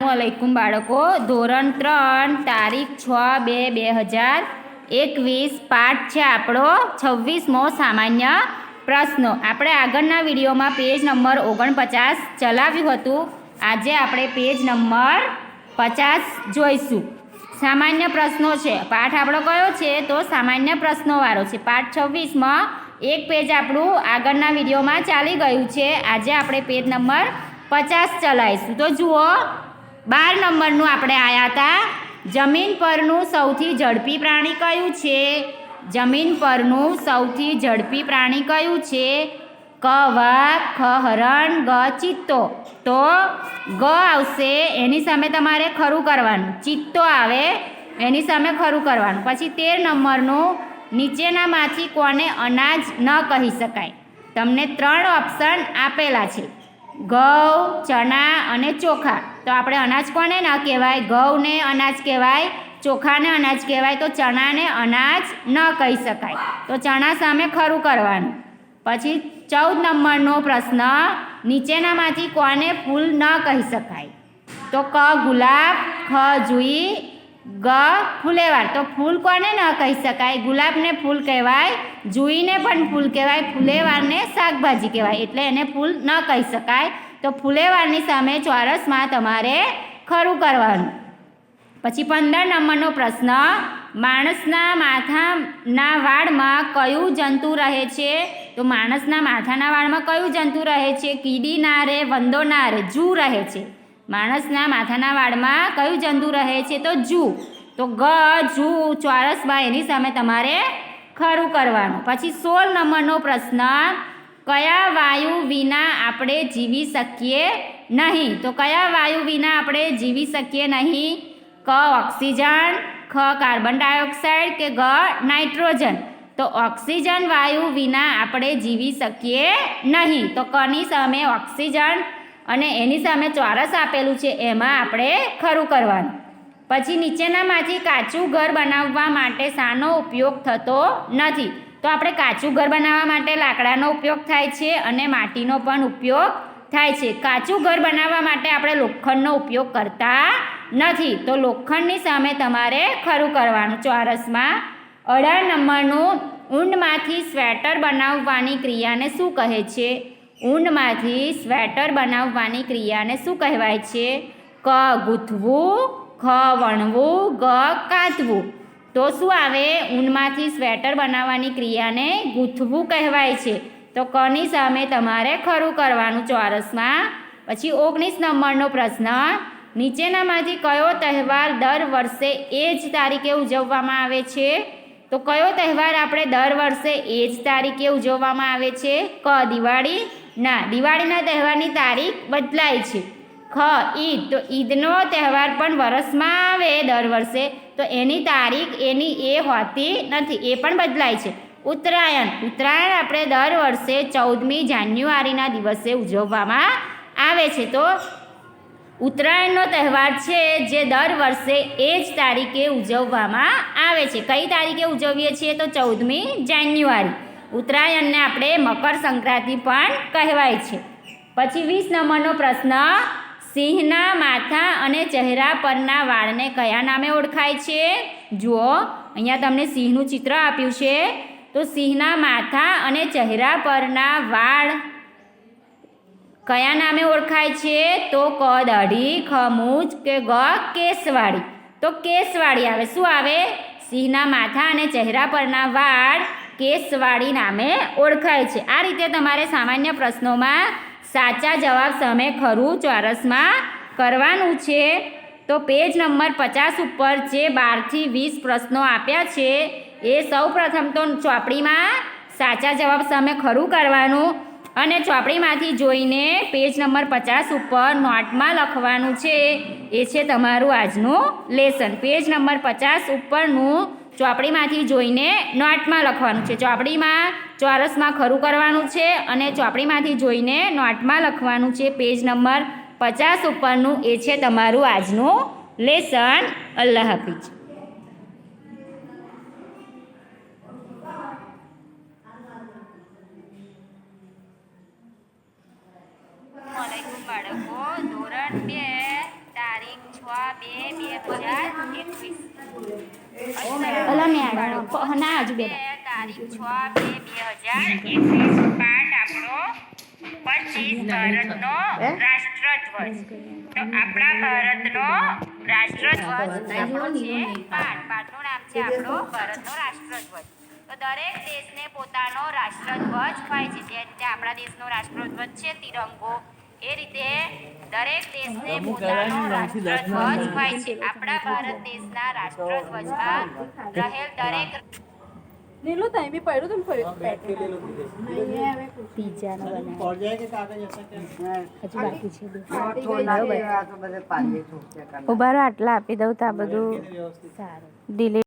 અલૈકુમ બાળકો. ધોરણ ત્રણ, તારીખ છ, બે બે હજાર એકવીસ. પાઠ છે આપણો છવ્વીસમો સામાન્ય પ્રશ્નો. આપણે આગળના વિડીયોમાં પેજ નંબર ઓગણપચાસ ચલાવ્યું હતું. આજે આપણે પેજ નંબર પચાસ જોઈશું. સામાન્ય પ્રશ્નો છે. પાઠ આપણો કયો છે? તો સામાન્ય પ્રશ્નોવાળો છે. પાઠ છવ્વીસમાં એક પેજ આપણું આગળના વિડીયોમાં ચાલી ગયું છે. આજે આપણે પેજ નંબર પચાસ ચલાવીશું. તો જુઓ બાર નંબરનું આપણે આવ્યા હતા જમીન પરનું સૌથી ઝડપી પ્રાણી કયું છે? જમીન પરનું સૌથી ઝડપી પ્રાણી કયું છે? ક વાઘ, ખ હરણ, ગ ચિત્તો. તો ગ આવશે, એની સામે તમારે ખરું કરવાનું. ચિત્તો આવે, એની સામે ખરું કરવાનું. પછી તેર નંબરનું નીચેનામાંથી કોને અનાજ ન કહી શકાય. તમને ત્રણ ઓપ્શન આપેલા છે. ઘઉં, ચણા અને ચોખા. તો આપણે અનાજ કોને ન કહેવાય? ઘઉંને અનાજ કહેવાય, ચોખાને અનાજ કહેવાય. તો ચણાને અનાજ ન કહી શકાય. તો ચણા સામે ખરું કરવાનું. પછી ચૌદ નંબરનો પ્રશ્ન, નીચેનામાંથી કોને ફૂલ ન કહી શકાય? તો ક, ગુલાબ, ખ, જુઈ, ગ, ફૂલેવાર. તો ફૂલ કોને ન કહી શકાય? ગુલાબને ફૂલ કહેવાય, જુઈને પણ ફૂલ કહેવાય, ફૂલેવારને શાકભાજી કહેવાય. એટલે એને ફૂલ ન કહી શકાય. તો ફૂલેવારની સામે ચોરસમાં તમારે ખરું કરવાનું. પછી પંદર નંબરનો પ્રશ્ન, માણસના માથાના વાળમાં કયું જંતુ રહે છે? તો માણસના માથાના વાળમાં કયું જંતુ રહે છે? કીડી ના રહે વંદો ના રે, જૂ રહે છે. માણસના માથાના વાળમાં કયું જંતુ રહે છે? તો જૂ. તો ગ, જૂ ચોરસમાં એની સામે તમારે ખરું કરવાનું. પછી સોળ નંબરનો પ્રશ્ન કયા વાયુ વિના આપણે જીવી શકીએ નહીં? તો કયા વાયુ વિના આપણે જીવી શકીએ નહીં? ક ઓક્સિજન, ખ કાર્બન ડાયોક્સાઇડ કે ગ નાઇટ્રોજન? તો ઓક્સિજન વાયુ વિના આપણે જીવી શકીએ નહીં. તો કની સામે ઓક્સિજન અને એની સામે ચોરસ આપેલું છે, એમાં આપણે ખરું કરવાનું. પછી નીચેનામાંથી કાચું ઘર બનાવવા માટે શાનો ઉપયોગ થતો નથી. તો આપણે કાચું ઘર બનાવવા માટે લાકડાનો ઉપયોગ થાય છે અને માટીનો પણ ઉપયોગ થાય છે. કાચું ઘર બનાવવા માટે આપણે લોખંડનો ઉપયોગ કરતા નથી. તો લોખંડની સામે તમારે ખરું કરવાનું. ચોરસમાં અઢાર નંબરનું ઊંડમાંથી સ્વેટર બનાવવાની ક્રિયાને શું કહે છે? ઊંડમાંથી સ્વેટર બનાવવાની ક્રિયાને શું કહેવાય છે? ક ગૂંથવું, ખ વણવું, ગ કાતવું. તો શું આવે? ઊનમાંથી સ્વેટર બનાવવાની ક્રિયાને ગૂંથવું કહેવાય છે. તો કની સામે તમારે ખરું કરવાનું ચોરસમાં? પછી ઓગણીસ નંબરનો પ્રશ્ન, નીચેનામાંથી કયો તહેવાર દર વર્ષે એ જ તારીખે ઉજવવામાં આવે છે? તો કયો તહેવાર આપણે દર વર્ષે એ જ તારીખે ઉજવવામાં આવે છે? ક દિવાળી ના, દિવાળીના તહેવારની તારીખ બદલાય છે. ખ ઈદ તો ઈદનો તહેવાર પણ વરસમાં આવે દર વર્ષે. તો એની તારીખ એની એ હોતી નથી, એ પણ બદલાય છે. ઉત્તરાયણ ઉત્તરાયણ આપણે દર વર્ષે ચૌદમી જાન્યુઆરીના દિવસે ઉજવવામાં આવે છે. તો ઉત્તરાયણનો તહેવાર છે જે દર વર્ષે એ જ તારીખે ઉજવવામાં આવે છે. કઈ તારીખે ઉજવીએ છીએ તો ચૌદમી જાન્યુઆરી. ઉત્તરાયણને આપણે મકર સંક્રાંતિ પણ કહેવાય છે. પછી વીસ નંબરનો પ્રશ્ન સિંહના માથા અને ચહેરા પરના વાળને કયા નામે ઓળખાય છે? જુઓ, અહીંયા તમને સિંહનું ચિત્ર આપ્યું છે. તો સિંહના માથા અને ચહેરા પરના વાળ કયા નામે ઓળખાય છે? તો ક દાઢી ખ કે ગ, કેસવાળી. તો કેસવાળી આવે. શું આવે? સિંહના માથા અને ચહેરા પરના વાળ કેસવાળી નામે ઓળખાય છે. આ રીતે તમારે સામાન્ય પ્રશ્નોમાં સાચા જવાબ સામે ખરું ચોરસમાં કરવાનું છે. તો પેજ નંબર પચાસ ઉપર જે બારથી વીસ પ્રશ્નો આપ્યા છે, એ સૌ પ્રથમ તો ચોપડીમાં સાચા જવાબ સામે ખરું કરવાનું અને ચોપડીમાંથી જોઈને પેજ નંબર પચાસ ઉપર નોટમાં લખવાનું છે. એ છે તમારું આજનું લેસન. પેજ નંબર પચાસ ઉપરનું ચોપડીમાંથી જોઈને નોટમાં લખવાનું છે. ચોપડીમાં ચોરસમાં ખરું કરવાનું છે અને ચોપડીમાંથી જોઈને નોટમાં લખવાનું છે પેજ નંબર પચાસ ઉપરનું. એ છે તમારું આજનું લેસન. અલ્લાહ હાફિજ બાળકો. ધોરણ બે, તારીખ છ બે બે હજાર એકવીસ. અલા મેડમ ના આપણો ભારતનો રાષ્ટ્રધ્વજ આપણા પાઠનું નામ છે આપણો ભારતનો રાષ્ટ્રધ્વજ તો દરેક દેશને પોતાનો રાષ્ટ્રધ્વજ હોય છે જે રીતે આપણા દેશનો રાષ્ટ્રધ્વજ છે તિરંગો એ રીતે દરેક દેશને પોતાનો રાષ્ટ્રધ્વજ હોય છે. આપણા ભારત દેશના રાષ્ટ્રધ્વજમાં રહેલ દરેક લીલું થાય બી પડ્યું તું ફર્યું પીઝા નો ઉભારો આટલા આપી દઉં તો આ બધું સારું. ડિલે